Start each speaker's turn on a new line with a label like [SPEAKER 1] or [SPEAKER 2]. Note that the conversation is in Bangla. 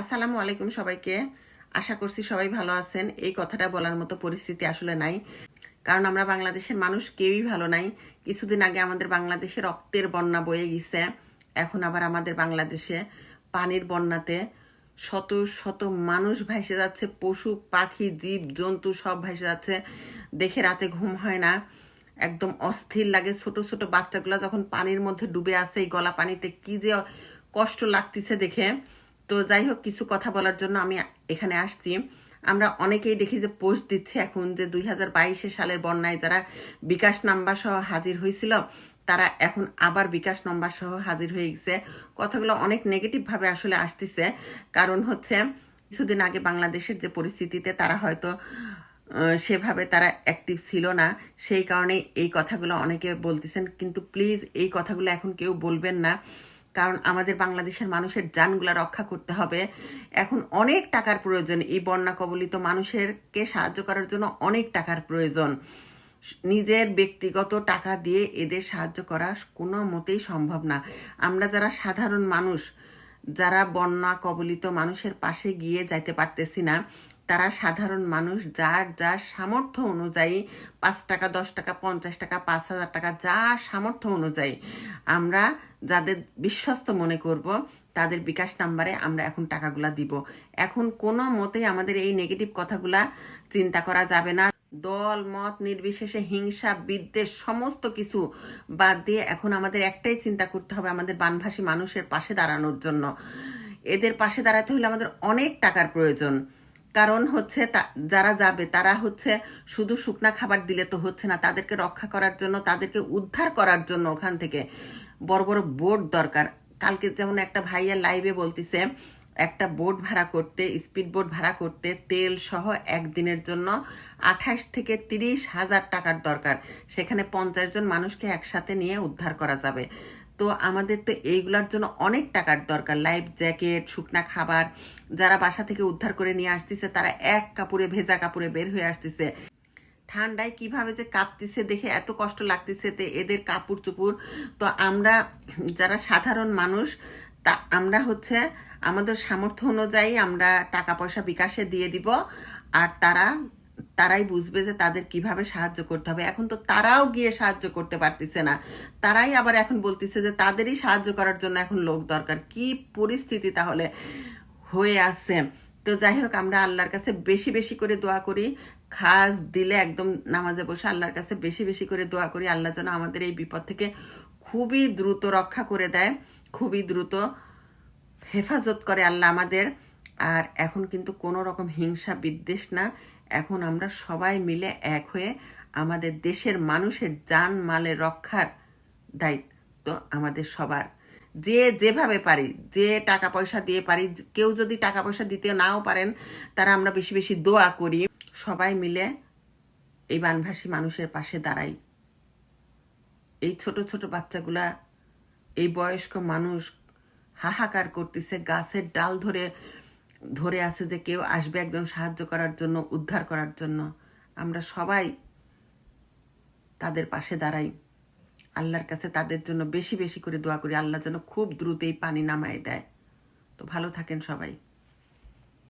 [SPEAKER 1] আসসালামু আলাইকুম সবাইকে। আশা করছি সবাই ভালো আছেন। এই কথাটা বলার মতো পরিস্থিতি আসলে নাই। কারণ আমরা বাংলাদেশের মানুষ, কেউই ভালো নাই। কিছুদিন আগে আমাদের বাংলাদেশে রক্তের বন্যা বয়ে গেছে। এখন আবার আমাদের বাংলাদেশে পানির বন্যাতে শত শত মানুষ ভাসে যাচ্ছে। পশু, পাখি, জীব, জন্তু সব ভাসে যাচ্ছে। দেখে রাতে ঘুম হয় না। একদম অস্থির লাগে। ছোট ছোট বাচ্চাগুলো যখন পানির মধ্যে ডুবে আছে, এই গলা পানিতে কি যে কষ্ট লাগতেছে দেখে। তো যাই হোক, কিছু কথা বলার জন্য আমি এখানে আসছি। আমরা অনেকেই দেখি যে পোস্ট দিচ্ছে এখন যে দুই হাজার বাইশে সালের বন্যায় যারা বিকাশ নাম্বার সহ হাজির হয়েছিল, তারা এখন আবার বিকাশ নম্বর সহ হাজির হয়ে গেছে। কথাগুলো অনেক নেগেটিভভাবে আসলে আসতেছে। কারণ হচ্ছে, কিছুদিন আগে বাংলাদেশের যে পরিস্থিতিতে তারা হয়তো সেভাবে তারা অ্যাক্টিভ ছিল না, সেই কারণে এই কথাগুলো অনেকে বলতেছেন। কিন্তু প্লিজ এই কথাগুলো এখন কেউ বলবেন না। কারণ আমাদের বাংলাদেশের মানুষের যানগুলা রক্ষা করতে হবে। এখন অনেক টাকার প্রয়োজন, এই বন্যা কবলিত মানুষেরকে সাহায্য করার জন্য অনেক টাকার প্রয়োজন। নিজের ব্যক্তিগত টাকা দিয়ে এদের সাহায্য করা কোনো মতেই সম্ভব না। আমরা যারা সাধারণ মানুষ, যারা বন্যা কবলিত মানুষের পাশে গিয়ে যাইতে পারতেছি না তারা সাধারণ মানুষ, যার যার সামর্থ্য অনুযায়ী পাঁচ টাকা, দশ টাকা, পঞ্চাশ টাকা, পাঁচ হাজার টাকা, যা সামর্থ্য অনুযায়ী আমরা যাদের বিশ্বস্ত মনে করব, তাদের বিকাশ নাম্বারে আমরা এখন টাকাগুলা দিব। এখন কোনো মতেই আমাদের এই নেগেটিভ কথাগুলা চিন্তা করা যাবে না। দল, মত, নির্বিশেষে হিংসা, বিদ্বেষ, সমস্ত কিছু বাদ দিয়ে এখন আমাদের একটাই চিন্তা করতে হবে আমাদের বানভাসী মানুষের পাশে দাঁড়ানোর জন্য। এদের পাশে দাঁড়াতে হলে আমাদের অনেক টাকার প্রয়োজন। কারণ হচ্ছে যারা যাবে, তারা হচ্ছে শুধু শুকনা খাবার দিলে তো হচ্ছে না, তাদেরকে রক্ষা করার জন্য, তাদেরকে উদ্ধার করার জন্য ওখান থেকে বড় বড় বোট দরকার। কালকে যেমন একটা ভাইয়া লাইভে বলতিছে, একটা বোট ভাড়া করতে স্পিড বোট ভাড়া করতে তেল সহ একদিনের জন্য আঠাশ থেকে তিরিশ হাজার টাকার দরকার। সেখানে পঞ্চাশ জন মানুষকে একসাথে নিয়ে উদ্ধার করা যাবে। তো আমাদের তো এইগুলোর জন্য অনেক টাকার দরকার। লাইফ জ্যাকেট শুকনা খাবার, যারা বাসা থেকে উদ্ধার করে নিয়ে আসতেছে, তারা এক কাপড়ে ভেজা কাপড়ে বের হয়ে আসতেছে। ঠান্ডায় কীভাবে যে কাঁপতেছে দেখে এত কষ্ট লাগতেছে তে এদের কাপড় চুপুর তো আমরা যারা সাধারণ মানুষ, তা আমরা হচ্ছে আমাদের সামর্থ্য অনুযায়ী আমরা টাকা পয়সা বিকাশে দিয়ে দিব। আর তারা তারাই বুঝবে যে তাদের কীভাবে সাহায্য করতে হবে। এখন তো তারাও গিয়ে সাহায্য করতে পারতেছে না। তারাই আবার এখন বলতেছে যে তাদেরই সাহায্য করার জন্য এখন লোক দরকার। কি পরিস্থিতি তাহলে হয়ে আছে? তো যাই হোক, আমরা আল্লাহর কাছে বেশি বেশি করে দোয়া করি। খাস দিলে একদম নামাজে বসে আল্লাহর কাছে বেশি বেশি করে দোয়া করি। আল্লাহ যেন আমাদের এই বিপদ থেকে খুবই দ্রুত রক্ষা করে দেয়, খুবই দ্রুত হেফাজত করে আল্লাহ আমাদের। আর এখন কিন্তু কোনো রকম হিংসা বিদ্বেষ না। এখন আমরা সবাই মিলে এক হয়ে আমাদের দেশের মানুষের যান মালে রক্ষার দায়িত্ব আমাদের সবার। যে যেভাবে পারি, যে টাকা পয়সা দিয়ে পারি, কেউ যদি টাকা পয়সা দিতে নাও পারেন, তারা আমরা বেশি বেশি দোয়া করি। সবাই মিলে এই বানভাসী মানুষের পাশে দাঁড়াই। এই ছোট ছোট বাচ্চাগুলা, এই বয়স্ক মানুষ হাহাকার করতেছে, গাছের ডাল ধরে ধরে আছে যে কেউ আসবে একজন সাহায্য করার জন্য, উদ্ধার করার জন্য। আমরা সবাই তাদের পাশে দাঁড়াই। আল্লাহর কাছে তাদের জন্য বেশি বেশি করে দোয়া করি। আল্লাহ যেন খুব দ্রুত এই পানি নামায় দেয়। তো ভালো থাকেন সবাই।